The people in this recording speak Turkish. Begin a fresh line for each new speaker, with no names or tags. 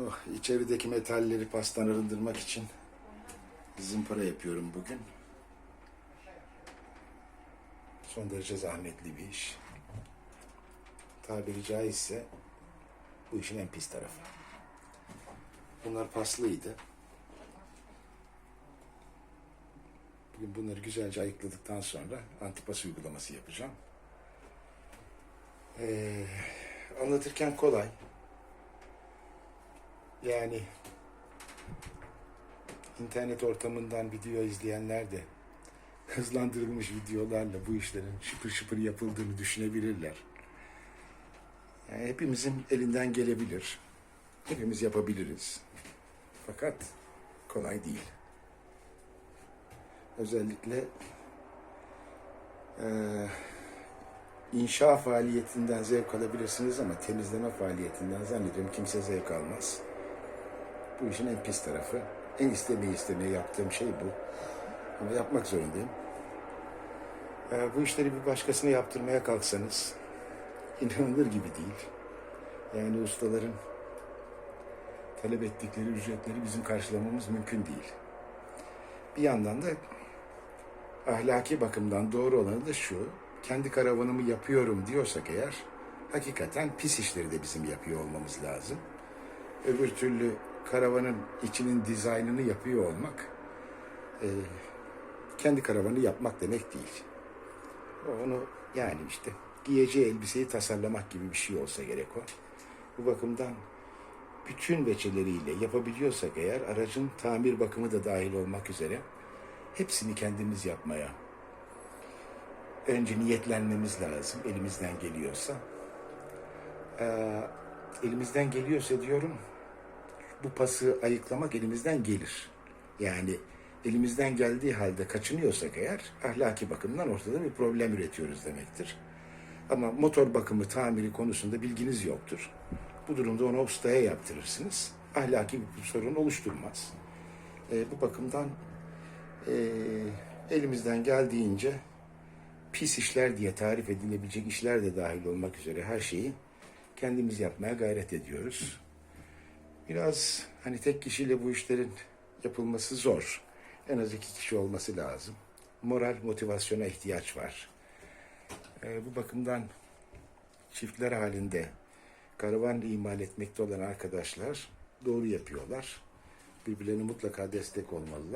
Oh, içerideki metalleri pastan arındırmak için zımpara yapıyorum bugün. Son derece zahmetli bir iş. Tabiri caizse bu işin en pis tarafı. Bunlar paslıydı. Bugün bunları güzelce ayıkladıktan sonra antipas uygulaması yapacağım. Ee, anlatırken kolay. Yani internet ortamından video izleyenler de hızlandırılmış videolarla bu işlerin şıpır şıpır yapıldığını düşünebilirler. Yani hepimizin elinden gelebilir. Hepimiz yapabiliriz. Fakat kolay değil. Özellikle eee inşa faaliyetinden zevk alabilirsiniz ama temizleme faaliyetinden zannediyorum kimse zevk almaz. Bu işin en pis tarafı. En istemeye istemeye yaptığım şey bu. Ama yapmak zorundayım. Ee, bu işleri bir başkasına yaptırmaya kalksanız inanılır gibi değil. Yani ustaların talep ettikleri ücretleri bizim karşılamamız mümkün değil. Bir yandan da ahlaki bakımdan doğru olanı da şu. Kendi karavanımı yapıyorum diyorsak eğer hakikaten pis işleri de bizim yapıyor olmamız lazım. Öbür türlü karavanın içinin dizaynını yapıyor olmak e, kendi karavanı yapmak demek değil. Onu yani işte giyeceği elbiseyi tasarlamak gibi bir şey olsa gerek o. Bu bakımdan bütün veçeleriyle yapabiliyorsak eğer aracın tamir bakımı da dahil olmak üzere hepsini kendimiz yapmaya önce niyetlenmemiz lazım elimizden geliyorsa. Ee, elimizden geliyorsa diyorum bu pası ayıklamak elimizden gelir. Yani elimizden geldiği halde kaçınıyorsak eğer ahlaki bakımdan ortada bir problem üretiyoruz demektir. Ama motor bakımı tamiri konusunda bilginiz yoktur. Bu durumda onu ustaya yaptırırsınız. Ahlaki bir sorun oluşturmaz. Ee, bu bakımdan ee, elimizden geldiğince pis işler diye tarif edilebilecek işler de dahil olmak üzere her şeyi kendimiz yapmaya gayret ediyoruz. Biraz hani tek kişiyle bu işlerin yapılması zor. En az iki kişi olması lazım. Moral motivasyona ihtiyaç var. Ee, bu bakımdan çiftler halinde karavan imal etmekte olan arkadaşlar doğru yapıyorlar. Birbirlerine mutlaka destek olmalılar.